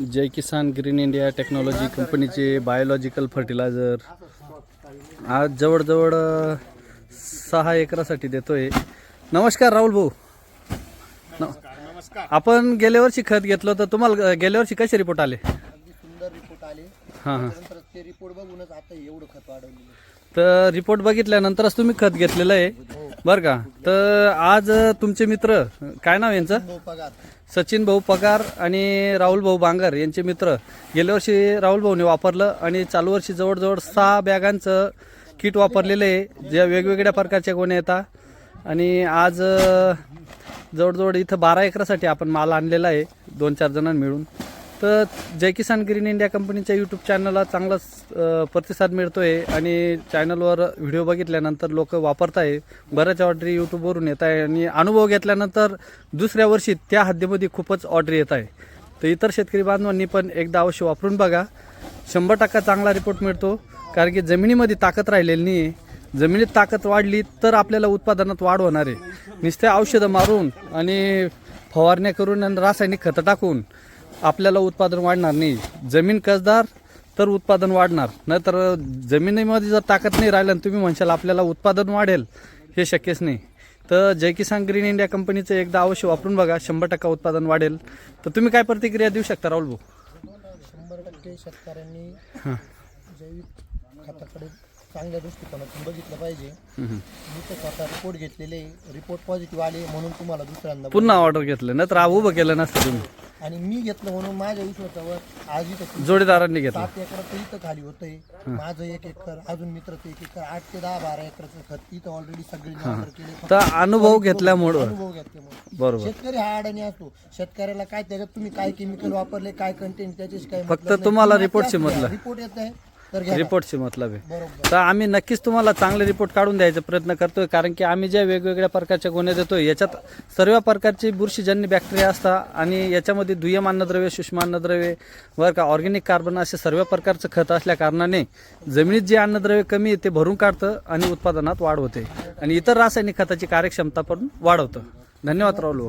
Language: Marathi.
Jai Kisan green India technology कंपनीचे बायोलॉजिकल फर्टिलायझर. आज जवळजवळ सहा एकरासाठी देतोय. नमस्कार राहुल भाऊ. न- आपण गेल्या वर्षी खत घेतलं होतं. तुम्हाला गेल्या वर्षी कसे रिपोर्ट आले? अगदी सुंदर रिपोर्ट आले. हां हां. त्यानंतर ते रिपोर्ट बघूनच आता एवढं खत वाढवलेलं तर रिपोर्ट बघितल्यानंतरच तुम्ही खत घेतलेलं आहे. बरं का? तर आज तुमचे मित्र काय नाव यांचं? सचिन भाऊ पगार आणि राहुल भाऊ बांगर यांचे मित्र. गेल्या वर्षी राहुल भाऊने वापरलं आणि चालू वर्षी जवळजवळ सहा बॅगांचं किट वापरलेलं आहे. ज्या वेगवेगळ्या प्रकारच्या गोण्या येतात आणि आज जवळजवळ इथं बारा एकरासाठी आपण माल आणलेला आहे दोन चार जणांना मिळून. तर जय किसान ग्रीन इंडिया कंपनीच्या यूट्यूब चॅनलला चांगलाच प्रतिसाद मिळतो आहे आणि चॅनलवर व्हिडिओ बघितल्यानंतर लोक वापरत आहे बऱ्याच ऑर्डरी यूट्यूबवरून येत आहे आणि अनुभव घेतल्यानंतर दुसऱ्या वर्षी त्या हद्दीमध्ये खूपच ऑर्डर येत आहे. तर इतर शेतकरी बांधवांनी पण एकदा अवश्य वापरून बघा. शंभर टक्का चांगला रिपोर्ट मिळतो. कारण की जमिनीमध्ये ताकद राहिलेली नाही आहे जमिनीत ताकद वाढली तर आपल्याला उत्पादनात वाढ होणार आहे. नुसते औषधं मारून आणि फवारण्या करून आणि रासायनिक खतं टाकून आपल्याला उत्पादन वाढणार नाही. जमीन कसदार तर उत्पादन वाढणार. नाहीतर जमिनीमध्ये जर ताकद नाही राहिलं आणि तुम्ही म्हणशाल आपल्याला उत्पादन वाढेल हे शक्यच नाही. तर जय किसान ग्रीन इंडिया कंपनीचं एकदा अवश्य वापरून बघा शंभर टक्का उत्पादन वाढेल. तर तुम्ही काय प्रतिक्रिया देऊ शकता राहुल भाऊ शंभर टक्के शेतकऱ्यांनी जैविक खताकडे चांगल्या दृष्टिकोनातून बघितलं पाहिजे. मी तर स्वतः रिपोर्ट घेतलेले रिपोर्ट पॉझिटिव्ह आले म्हणून तुम्हाला दुसऱ्यांदा पुन्हा ऑर्डर घेतलं नाहीतर आ- उभं केलं नसतं तुम्ही. आणि मी घेतलं म्हणून माझ्या विश्वासावर आज इथं जोडीदारांनी घेतलं. सात एकराचं इथं खाली होतंय. माझं एक एकर अजून मित्राचं एक एकर आठ ते दहा बारा एकराचं खत इथं ऑलरेडी केले. तर अनुभव घेतल्यामुळं. अनुभव घेतल्यामुळे. बरोबर. शेतकरी हा अडाणी असतो. शेतकऱ्याला काय त्याच्यात तुम्ही काय केमिकल वापरले काय कंटेंट त्याच्याशी काय फक्त तुम्हाला रिपोर्टची मतलब. रिपोर्ट येत आहे. तर घ्या रिपोर्टची मतलब आहे. बरोबर. तर आम्ही नक्कीच तुम्हाला चांगले रिपोर्ट काढून द्यायचा प्रयत्न करतोय कारण की आम्ही ज्या वेगवेगळ्या प्रकारच्या गुन्हे देतोय याच्यात सर्व प्रकारची बुरशीजन्य बॅक्टेरिया असतात आणि याच्यामध्ये दुय्यम अन्नद्रव्य सूक्ष्म अन्नद्रव्य बरं का ऑर्गॅनिक कार्बन असे सर्व प्रकारचं खत असल्या कारणाने जमिनीत जे अन्नद्रव्य कमी आहे ते भरून काढतं आणि उत्पादनात वाढ होते. आणि इतर रासायनिक खताची कार्यक्षमता पण वाढवतं. धन्यवाद राहुल भाऊ.